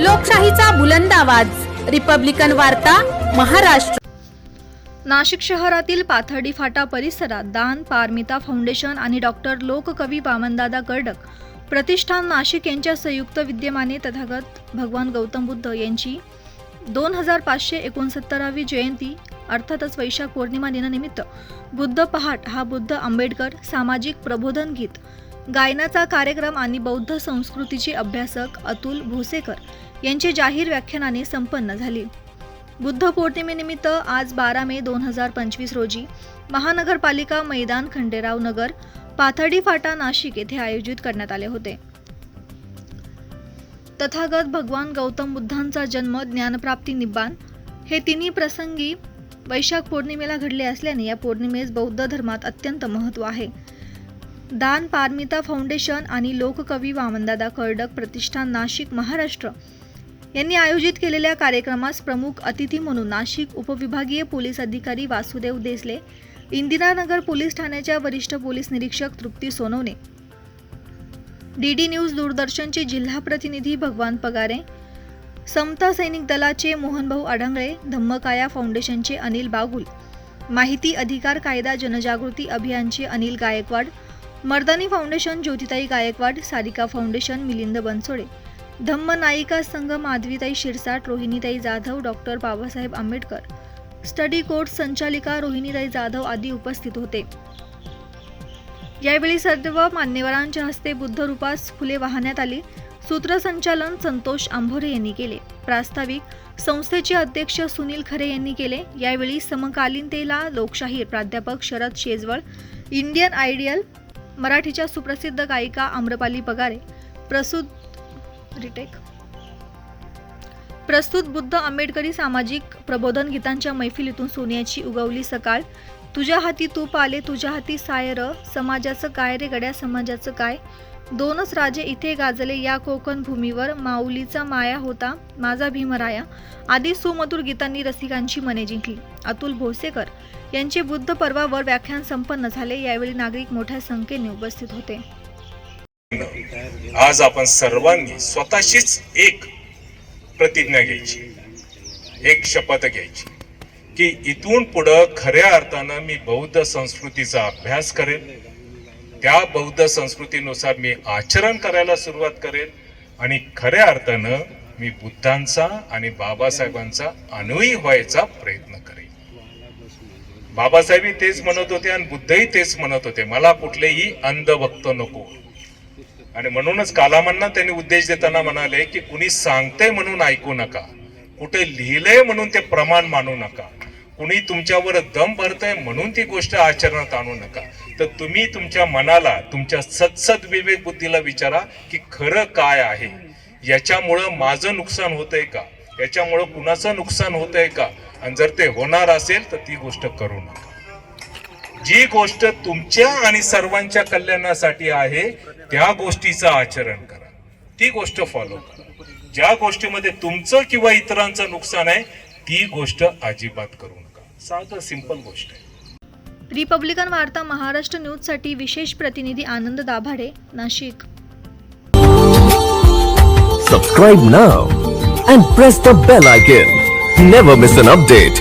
लोकशाहीचा बुलंद आवाज. रिपब्लिकन वार्ता महाराष्ट्र. नाशिक शहरातील पाथर्डी फाटा परिसरात दान पारमिता फाउंडेशन आणि डॉक्टर लोककवी वामनदादा कर्डक प्रतिष्ठान नाशिक यांच्या संयुक्त विद्यमाने तथागत भगवान गौतम बुद्ध यांची दोन हजार पाचशे एकोणसत्तरावी जयंती अर्थातच वैशाख पौर्णिमा दिनानिमित्त बुद्ध पहाट हा बुद्ध आंबेडकर सामाजिक प्रबोधन गीत गायनाचा कार्यक्रम आणि बौद्ध संस्कृतीचे अभ्यासक अतुल भोसेकर यांचे जाहीर व्याख्यानाने संपन्न झाली. बुद्ध पौर्णिमेनिमित्त आज बारा मे दोन हजार पंचवीस रोजी महानगरपालिका मैदान खंडेराव नगर पाथर्डी फाटा नाशिक येथे आयोजित करण्यात आले होते. तथागत भगवान गौतम बुद्धांचा जन्म ज्ञानप्राप्ती निब्बाण हे तिन्ही प्रसंगी वैशाख पौर्णिमेला घडले असल्याने या पौर्णिमेस बौद्ध धर्मात अत्यंत महत्त्व आहे. दान पारमिता फाउंडेशन आणि लोककवी वामनदादा कर्डक प्रतिष्ठान नाशिक महाराष्ट्र यांनी आयोजित केलेल्या कार्यक्रमास प्रमुख अतिथी म्हणून नाशिक उपविभागीय पोलीस अधिकारी वासुदेव देसले इंदिरानगर पोलीस ठाण्याच्या वरिष्ठ पोलीस निरीक्षक तृप्ती सोनवणे डी न्यूज दूरदर्शनचे जिल्हा प्रतिनिधी भगवान पगारे समता सैनिक दलाचे मोहनभाऊ आढांगळे धम्मकाया फाउंडेशनचे अनिल बागुल माहिती अधिकार कायदा जनजागृती अभियानचे Anil Gaikwad Mardani foundation Jyotitai Gaikwad Sarika foundation Milind Bansode Dhamma Nayika Sangh Madhavitai Shirsat Rohinitai Jadhav doctor Babasaheb Ambedkar. Study court संचालिका रोहिणीताई जाधव आदी उपस्थित होते. यावेळी सर्व मान्यवरांच्या हस्ते बुद्धरूपास फुले वाहण्यात आली. सूत्रसंचालन संतोष आंभोरे यांनी केले. प्रास्ताविक संस्थेचे अध्यक्ष सुनील खरे यांनी केले. यावेळी समकालीनतेला लोकशाहीर प्राध्यापक शरद शेजवळ इंडियन आयडियल मराठीच्या सुप्रसिद्ध गायिका आम्रपाली पगारे प्रसूत रिटेक प्रस्तुत बुद्ध आंबेडकरी सामाजिक प्रबोधन गीतांच्या मैफिलीतून सोन्याची उगवली सकाळ. तुझ्या हाती तूप आले तुझ्या हाती सायर समाजाचं काय रे गड्या समाजाचं काय? दोनच राजे इथे गाजले या कोकण भूमीवर. माऊलीचा माया होता माझा भीमराया आदी सुमधुर गीतांनी रसिकांची मने जिंकली. अतुल भोसेकर यांचे बुद्ध पर्वावर व्याख्यान संपन्न झाले. यावेळी नागरिक मोठ्या संख्येने उपस्थित होते. आज आपण सर्वांनी स्वतःशीच एक प्रतिज्ञा घ्यायची. एक शपथ घ्यायची. की इथून पुढं खऱ्या अर्थानं मी बौद्ध संस्कृतीचा अभ्यास करेन. त्या बौद्ध संस्कृतीनुसार मी आचरण करायला सुरुवात करेन. आणि खऱ्या अर्थानं मी बुद्धांचा आणि बाबासाहेबांचा अनुयी व्हायचा प्रयत्न करेन. बाबासाहेबही तेच म्हणत होते आणि बुद्धही तेच म्हणत होते. मला कुठलेही अंधभक्त नको. आणि म्हणूनच कालामांना त्यांनी उद्देश देताना म्हणाले की कुणी सांगते म्हणून ऐकू नका. कुठे लिहिलंय म्हणून ते प्रमाण मानू नका. कुणी तुमच्यावर दम भरतय म्हणून ती गोष्ट आचरणात आणू नका. तर तुम्ही तुमच्या मनाला तुमच्या सत्सद विवेक बुद्धीला विचारा की खरं काय आहे. याच्यामुळं माझं नुकसान होतंय का? याच्यामुळं कुणाचं नुकसान होतंय का? आणि जर ते होणार असेल तर ती गोष्ट करू नका. जी गोष्ट तुमच्या आणि सर्वांच्या कल्याणासाठी आहे त्या गोष्टीचं आचरण करा. ती गोष्ट फॉलो करा. ज्या गोष्टीमध्ये तुमचं किंवा इतरांचं नुकसान आहे ती गोष्ट अजिबात करू नका. साधं सिंपल गोष्ट आहे. रिपब्लिकन वार्ता महाराष्ट्र न्यूजसाठी विशेष प्रतिनिधी Anand Dabhade Nashik. Subscribe now and press the bell icon. Never miss an update.